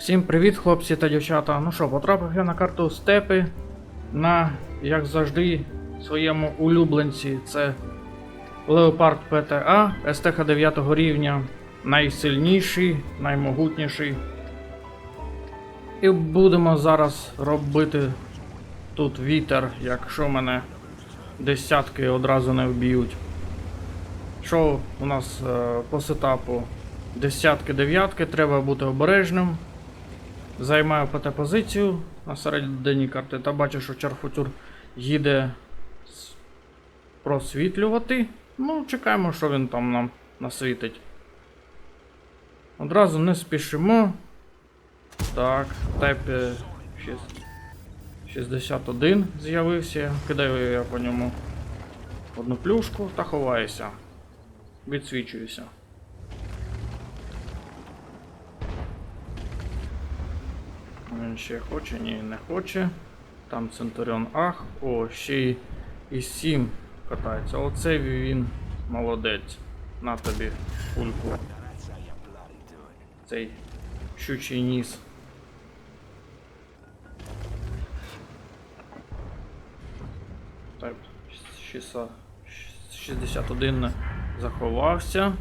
Всім привіт, хлопці та дівчата. Ну що, потрапив я на карту степи на, як завжди, своєму улюбленці. Це Леопард ПТА СТХ 9 рівня. Найсильніший, наймогутніший. І будемо зараз робити тут вітер, якщо мене десятки одразу не вб'ють. Що у нас е, по сетапу? Десятки, дев'ятки, треба бути обережним. Займаю ПТ позицію на середині карти та бачу, що Чарфутюр їде просвітлювати. Ну, чекаємо, що він там нам насвітить. Одразу не спішимо. Так, тайп 61 з'явився. Кидаю я по ньому одну плюшку та ховаюся. Відсвічуюся. Він ще хоче, ні, не хоче. Там Центуріон Ах. О, ще й і 7 катається. Оце він молодець. На тобі пульку. Цей щучий ніс. Так, 600 61 заховався.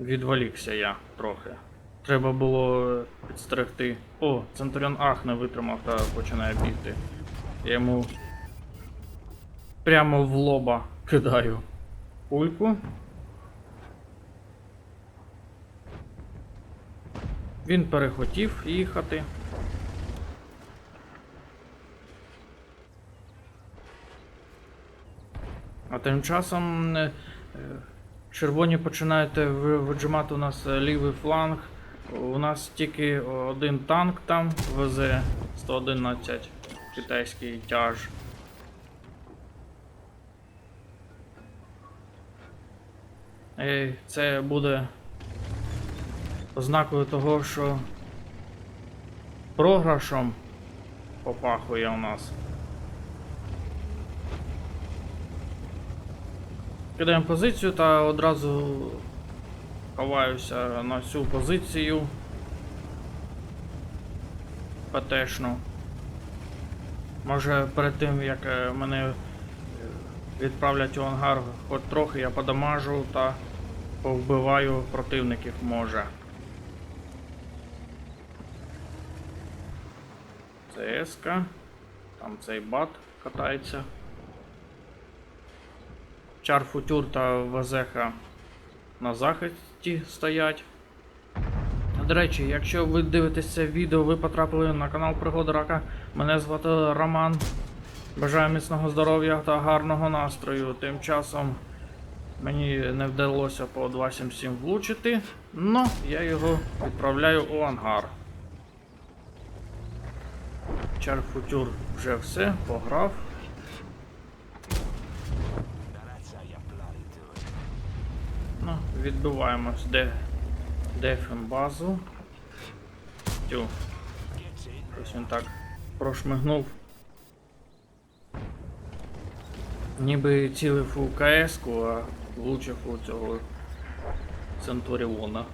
Відволікся я трохи. Треба було підстерегти. О, Центуріон Ах не витримав та починає бігти. Я йому прямо в лоба кидаю пульку. Він перехотів їхати. А тим часом е, червоні починають виджимати у нас е, лівий фланг. У нас тільки один танк там ВЗ-111 китайський тяж. І це буде ознакою того, що програшом попахує у нас. Кидаємо позицію та одразу ховаюся на цю позицію. ПТшну. Може перед тим як е, мене е, відправлять у ангар, хоч трохи я подамажу та повбиваю противників може. Це еска. Там цей бат катається. Чарфутюр та Вазеха на захисті стоять. До речі, якщо ви дивитесь це відео, ви потрапили на канал Пригоди Рака. Мене звати Роман. Бажаю міцного здоров'я та гарного настрою. Тим часом мені не вдалося по 277 влучити, но я його відправляю у ангар. Чарфутюр вже все, пограв. Ну, відбиваємось, де дефем базу. Тю. Щось він так прошмигнув. Ніби цілив у КС-ку, а влучив у цього Центуріона.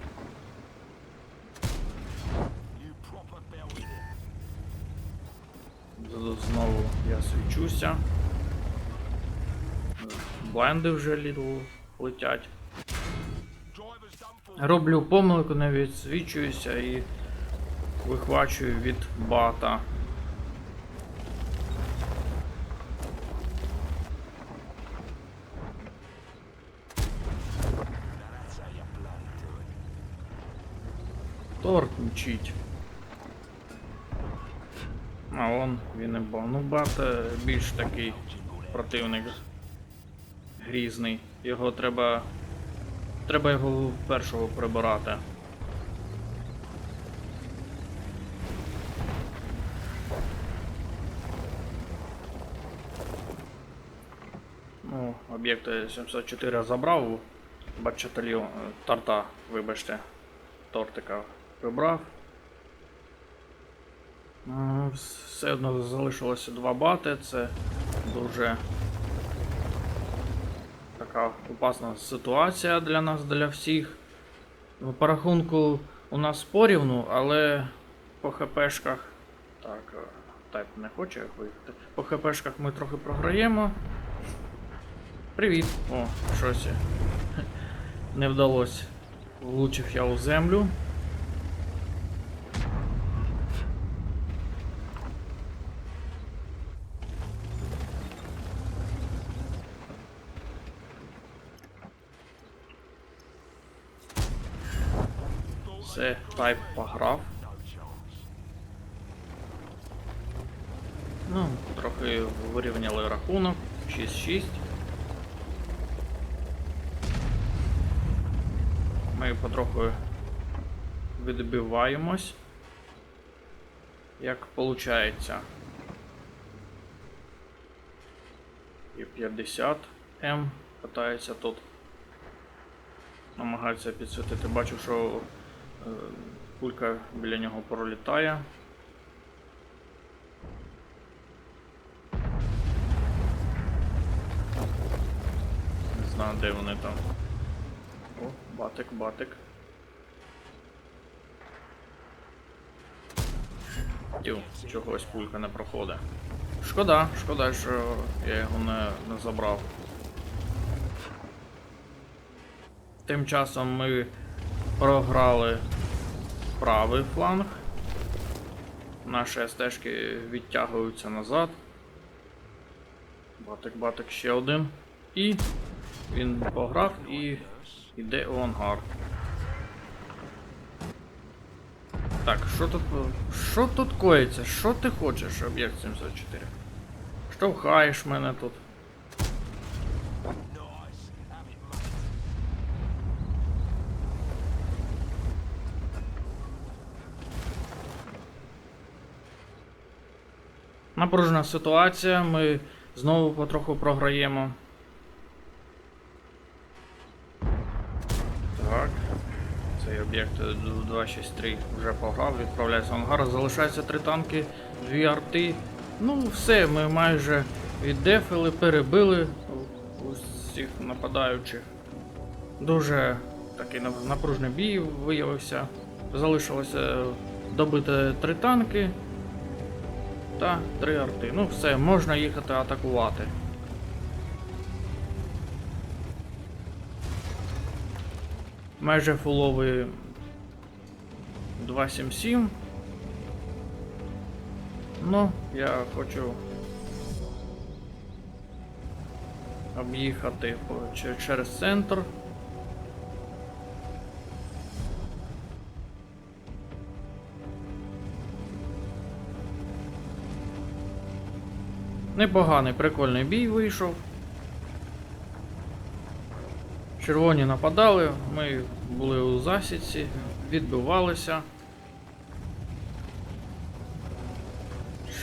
Знову я свічуся. Бленди вже ліду летять. Роблю помилку, не відсвічуюся і вихвачую від бата. Торт мчить. А он він не був. Ну бат е, більш такий противник грізний. Його треба. Треба його першого прибирати. Ну, об'єкт 704 забрав, бачателів торта, вибачте, тортика прибрав. Все одно залишилося два бати, це дуже така опасна ситуація для нас, для всіх. Ну, По рахунку у нас порівну, але по ХПшках. Так, е, тайп не хоче виїхати. По ХПшках ми трохи програємо. Привіт! О, щось. Не вдалося. Влучив я у землю. Все, тайп пограв. Ну, трохи вирівняли рахунок. 6-6. Ми потроху відбиваємось. Як виходить. І 50 М питається тут. Намагається підсвітити. Бачу, що кулька біля нього пролітає. Не знаю, де вони там. О, батик, батик. Тю, чогось пулька не проходить. Шкода, шкода, що я його не, не забрав. Тим часом ми програли правий фланг. Наші стежки відтягуються назад. Батик, батик ще один. І він пограв і йде у ангар. Так, що тут. Що тут коїться? Що ти хочеш, об'єкт 74? Штовхаєш мене тут. Напружена ситуація, ми знову потроху програємо. Так. Цей об'єкт 263 вже пограв, відправляється в ангар. Залишається три танки, дві арти. Ну, все, ми майже віддефили, перебили усіх нападаючих. Дуже такий напружний бій виявився. Залишилося добити три танки та три арти. Ну все, можна їхати атакувати. Майже фуловий 277. Ну, я хочу об'їхати через центр. Непоганий, прикольний бій вийшов. Червоні нападали, ми були у засідці, відбивалися.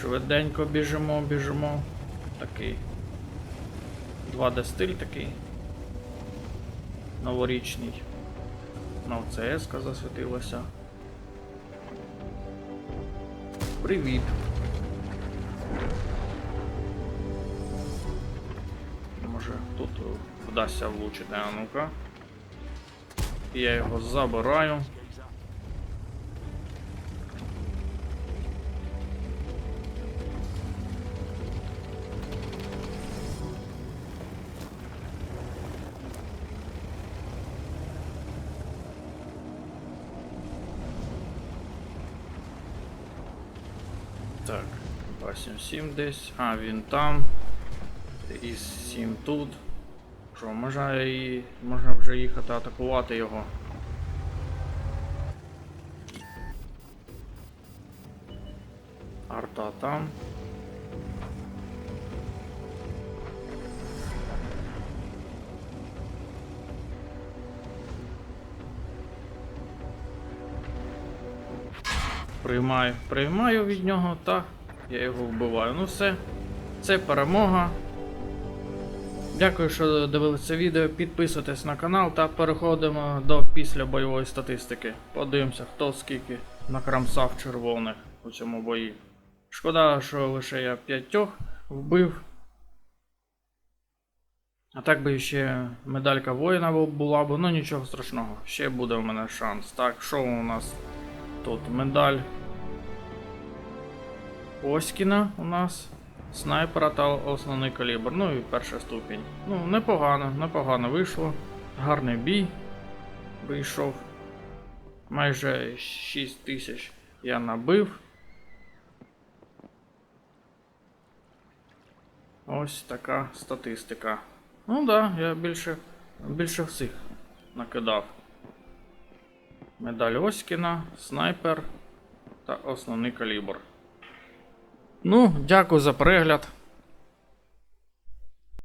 Швиденько біжимо, біжимо. Такий 2D стиль такий. Новорічний. На ОЦС засвітилася. Привіт. Тут вдасться влучити, а ну-ка. Я його забираю. Так, 277 десь. А, він там. І 7 тут. Що, можна і. можна вже їхати атакувати його. Арта там. Приймаю, приймаю від нього, та я його вбиваю. Ну все, це перемога. Дякую, що дивилися відео. Підписуйтесь на канал та переходимо до після бойової статистики. Подивимося, хто скільки накрамсав червоних у цьому бої. Шкода, що лише я п'ятьох вбив. А так би ще медалька воїна була б, ну нічого страшного. Ще буде в мене шанс. Так, що у нас тут? Медаль Оськіна у нас. Снайпера та основний калібр. Ну і перша ступінь. Ну, непогано, непогано вийшло. Гарний бій вийшов. Майже 6 тисяч я набив. Ось така статистика. Ну да, я більше, більше всіх накидав. Медаль Оськіна, снайпер та основний калібр. Ну, дякую за перегляд.